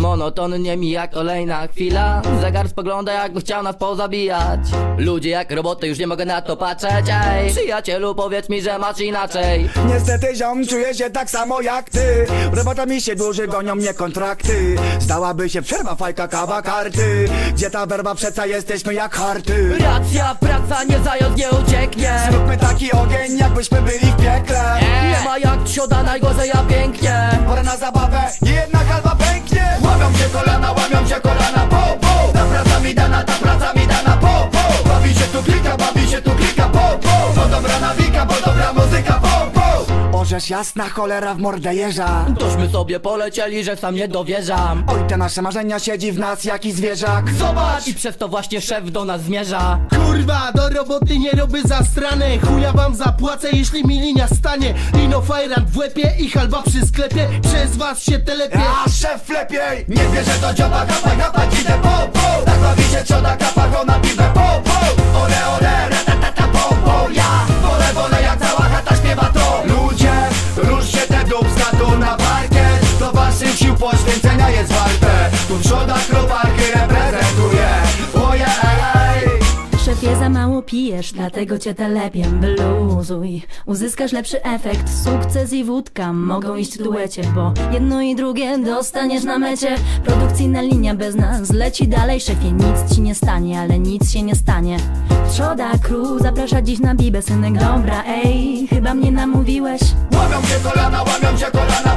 Monotonnie mija kolejna chwila. Zegar spogląda jakby chciał nas pozabijać. Ludzie jak roboty, już nie mogę na to patrzeć Ej, przyjacielu powiedz mi, że masz inaczej. Niestety ziom, czuję się tak samo jak ty. Robota mi się dłuży, gonią mnie kontrakty. Zdałaby się przerwa, fajka, kawa, karty. Gdzie ta werba, przeca jesteśmy jak harty. Racja, praca, nie zając, nie ucieknie. Zróbmy taki ogień, jakbyśmy byli w piekle. Nie ma jak trzoda, najgorzej ja pięknie. Pora na zabawę, nie jedna kalwa pęknie kolana, łamią się kolana, Orzesz jasna cholera w mordę jeża Tośmy sobie polecieli, że sam nie dowierzam? Oj, te nasze marzenia siedzi w nas jaki zwierzak. Zobacz! I przez to właśnie szef do nas zmierza. Kurwa, do roboty nie robię zastrane. Chuja wam zapłacę, jeśli mi linia stanie. Lino fajrant w łepie i halba przy sklepie. Przez was się telepie. A szef lepiej! Nie bierze do dzioba, gapa, gapa, idę po, po poświęcenia jest warte. Tu trzoda krowarki reprezentuje Oje, ej, Szefie, za mało pijesz, dlatego cię telepiem Wyluzuj, uzyskasz lepszy efekt. Sukces i wódka mogą iść w duecie Bo jedno i drugie dostaniesz na mecie. Produkcyjna linia bez nas leci dalej. Szefie, nic ci nie stanie, ale nic się nie stanie. Trzoda Crew zaprasza dziś na bibę Synek, dobra, ej, chyba mnie namówiłeś. Łamią się kolana, łamią się kolana,